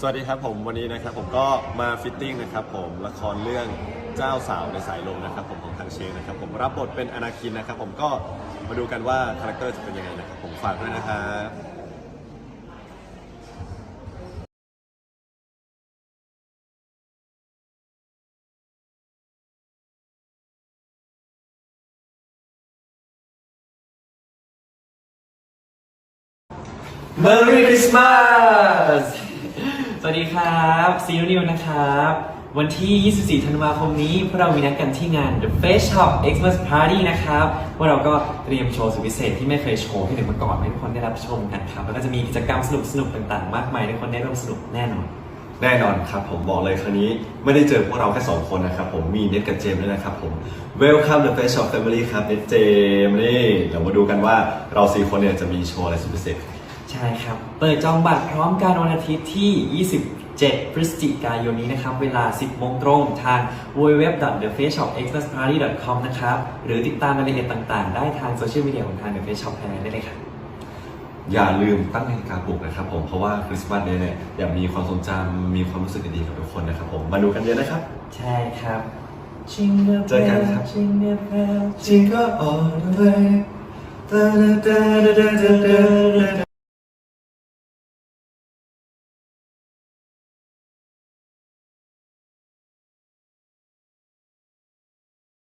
สวัสดีครับผมวันนี้นะครับผมก็มาฟิตติ้งนะครับผมละครเรื่องเจ้าสาวในสายลมนะครับผมของทางเชนนะครับผมรับบทเป็นอนาคินนะครับผมก็มาดูกันว่าคาแรคเตอร์จะเป็นยังไงนะครับผมฝากด้วยนะครับ Merry Christmas สวัสดีครับซีนิวนะครับ วันที่ 24 ธันวาคมนี้พวกเรามีนัดกันที่งาน The Face Shop Xmas Party นะครับพวกเราก็เตรียมโชว์สุดพิเศษที่ไม่เคยโชว์ที่ไหนมาก่อนให้ทุกคนได้รับชมกันครับ แล้วก็จะมีกิจกรรมสนุกๆต่างๆ มากมายให้ทุกคนได้ร่วมสนุกแน่นอน แน่นอนครับผมบอกเลยครั้งนี้ไม่ได้เจอพวกเราแค่สองคนนะครับผมมีเน็ตกับเจมส์ด้วยนะครับผม Welcome the Face Shop Family ครับเน็ตเจมส์นี่เดี๋ยวมาดูกันว่าเราสี่คนเนี่ยจะมีโชว์อะไรสุดพิเศษ ใช่ครับ เปิดจองบัตรพร้อมกันวันอาทิตย์ที่ 27 พฤศจิกายนนี้นะครับ เวลา 10 โมงตรงทาง www.thefaceshopexpressparty.com นะครับ หรือติดตามรายละเอียดต่างๆ ได้ทางโซเชียลมีเดียของทาง The Face Shop Thailand ได้เลยครับ อย่าลืมตั้งนาฬิกาปลุกนะครับผมเพราะว่าคริสต์มาสเนี่ยอยากมีความทรงจำมีความรู้สึกดีๆกับทุกคนนะครับผมมาดูกันเยอะนะครับ ใช่ครับ Jingle เจอกันครับ bell, Jingle bell Jingle all the way da da da da da da da